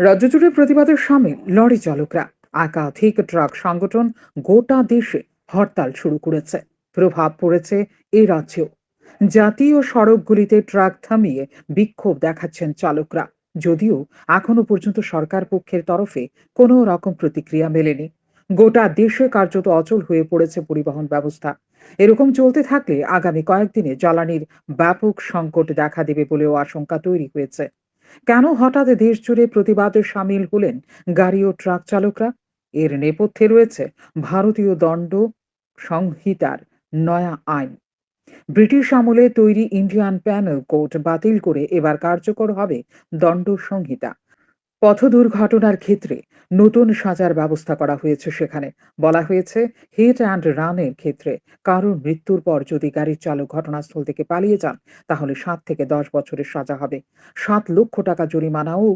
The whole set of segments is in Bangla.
রাজ্য জুড়ে প্রতিবাদের সামিল লরি চালকরা। একাধিক ট্রাক সংগঠন গোটা দেশে হরতাল শুরু করেছে। প্রভাব পড়েছে এ রাজ্যেও। জাতীয় সড়কগুলিতে ট্রাক থামিয়ে বিক্ষোভ দেখাচ্ছেন চালকরা। যদিও এখনও পর্যন্ত সরকার পক্ষের তরফে কোনো রকম প্রতিক্রিয়া মেলেনি। গোটা দেশে কার্যত অচল হয়ে পড়েছে পরিবহন ব্যবস্থা। এরকম চলতে থাকলে আগামী কয়েকদিনে জ্বালানির ব্যাপক সংকট দেখা দেবে বলেও আশঙ্কা তৈরি হয়েছে। কেন হঠাৎ দেশ জুড়ে প্রতিবাদে সামিল হলেন গাড়ি ও ট্রাক চালকরা? এর নেপথ্যে রয়েছে ভারতীয় দণ্ড সংহিতার নয়া আইন। ব্রিটিশ আমলে তৈরি ইন্ডিয়ান প্যানেল কোড বাতিল করে এবার কার্যকর হবে দণ্ড সংহিতা। পথ দুর্ঘটনার ক্ষেত্রে নতুন সাজার ব্যবস্থা করা হয়েছে সেখানে। বলা হয়েছে, হিট অ্যান্ড রানের ক্ষেত্রে কারোর মৃত্যুর পর যদি গাড়ির চালক ঘটনাস্থল থেকে পালিয়ে যান, তাহলে সাত থেকে দশ বছরের সাজা হবে। সাত লক্ষ টাকা জরিমানাও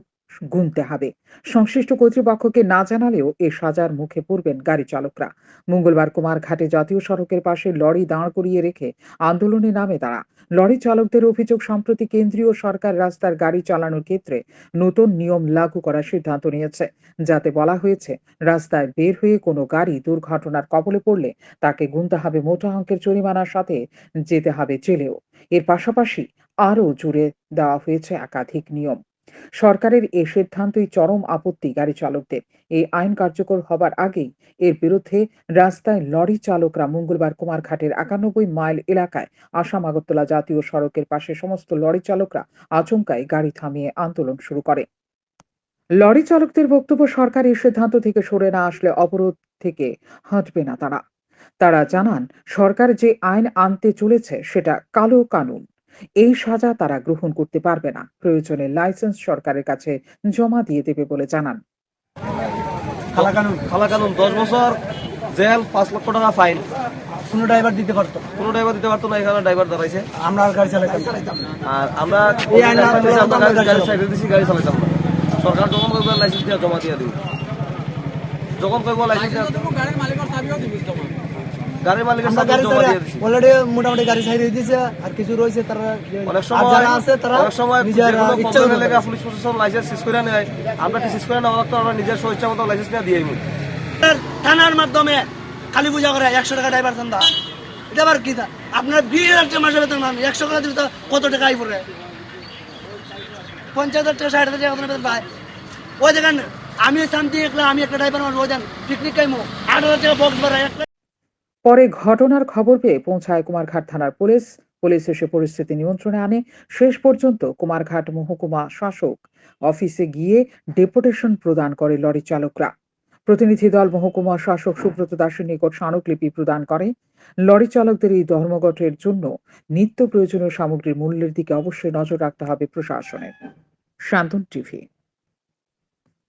গুনতে হবে। সংশ্লিষ্ট কর্তৃপক্ষকে না জানালেও এ সাজার মুখে পড়বেন গাড়ি চালকরা। মঙ্গলবার কুমারঘাটে জাতীয় সড়কের পাশে লরি দাঁড় করিয়ে রেখে আন্দোলনে নামে তারা। লরি চালকদের অভিযোগ, সম্প্রতি কেন্দ্রীয় সরকার রাস্তার গাড়ি চালানোর ক্ষেত্রে নতুন নিয়ম লাগু করার সিদ্ধান্ত নিয়েছে। যাতে বলা হয়েছে, রাস্তায় বের হয়ে কোনো গাড়ি দুর্ঘটনার কবলে পড়লে তাকে গুনতে হবে মোটা অঙ্কের জরিমানার সাথে যেতে হবে জেলেও। এর পাশাপাশি আরও জুড়ে দেওয়া হয়েছে একাধিক নিয়ম। সরকারের এই সিদ্ধান্তই চরম আপত্তি গাড়ি চালকদের। এই আইন কার্যকর হবার আগেই এর বিরুদ্ধে রাস্তায় লরি চালকরা মঙ্গলবার কুমারঘাটের একানব্বই মাইল এলাকায় আসাম আগরতলা জাতীয় সড়কের পাশে সমস্ত লরি চালকরা আচমকায় গাড়ি থামিয়ে আন্দোলন শুরু করে। লরি চালকদের বক্তব্য সরকার এই সিদ্ধান্ত থেকে সরে না আসলে অবরোধ থেকে হাঁটবে না তারা। তারা জানান, সরকার যে আইন আনতে চলেছে সেটা কালো কানুন। এই সাজা তারা গ্রহণ করতে পারবে না। প্রয়োজনে লাইসেন্স সরকারের কাছে জমা দিয়ে দেবে বলে জানান। দশ বছর জেল পাঁচ লক্ষ টাকা ফাইন। কোনো ড্রাইভার দিতে পারতো? কোনো ড্রাইভার দিতে পারতো না এখানে ড্রাইভার দাঁড়াইছে। আমরা আর গাড়ি চালাইতাম আর আমরা গাড়ি। সাইডে দিছি চালাইতাম সরকার যখন করবে লাইসেন্স দিয়ে জমা দিয়ে দিব। যখন করব লাইসেন্স গাড়ির মালিকের আমরা সাথে জমা দিয়ে দিছি। অলরেডি মোটামুটি গাড়ি সাইড দিয়েছে আর কিছু রয়েছে তারা অনেক সময় যারা আছে তারা অনেক সময় নিজের ইচ্ছা প্রবলেম এলাকা পুলিশ প্রশাসন লাইসেন্স শেষ করে নেয় আমরা শেষ করে নেওয়া তো আমরা নিজের স্বেচ্ছা মতো লাইসেন্স নিয়ে দিয়ে দিই থানার মাধ্যমে কালী পূজা করে একশো টাকা ড্রাইভার চান্দা এটা আবার কি? আপনার বিশ হাজার টাকা মাসে বেতন পান একশো টাকা দিলে কত টাকা আই পড়ে পঞ্চাশ হাজার টাকা ষাট হাজার টাকা বেতন পায়। ওই দেখেন আমি শান্তি একলা আমি একটা ড্রাইভার আমার ওই দেন পিকনিক খাইমো আট হাজার টাকা বক্স পরে ঘটনার খবর পেয়ে পৌঁছায় কুমারঘাট থানার পুলিশ। পুলিশ এসে পরিস্থিতি নিয়ন্ত্রণে আনে। শেষ পর্যন্ত কুমারঘাট মহকুমা শাসক অফিসে গিয়ে ডেপুটেশন প্রদান করে লরি চালকরা। প্রতিনিধি দল মহকুমা শাসক সুব্রত দাসের নিকট স্মারকলিপি প্রদান করে। লরি চালকদের এই ধর্মঘটের জন্য নিত্য প্রয়োজনীয় সামগ্রীর মূল্যের দিকে অবশ্যই নজর রাখতে হবে প্রশাসনের। শান্তন টিভি।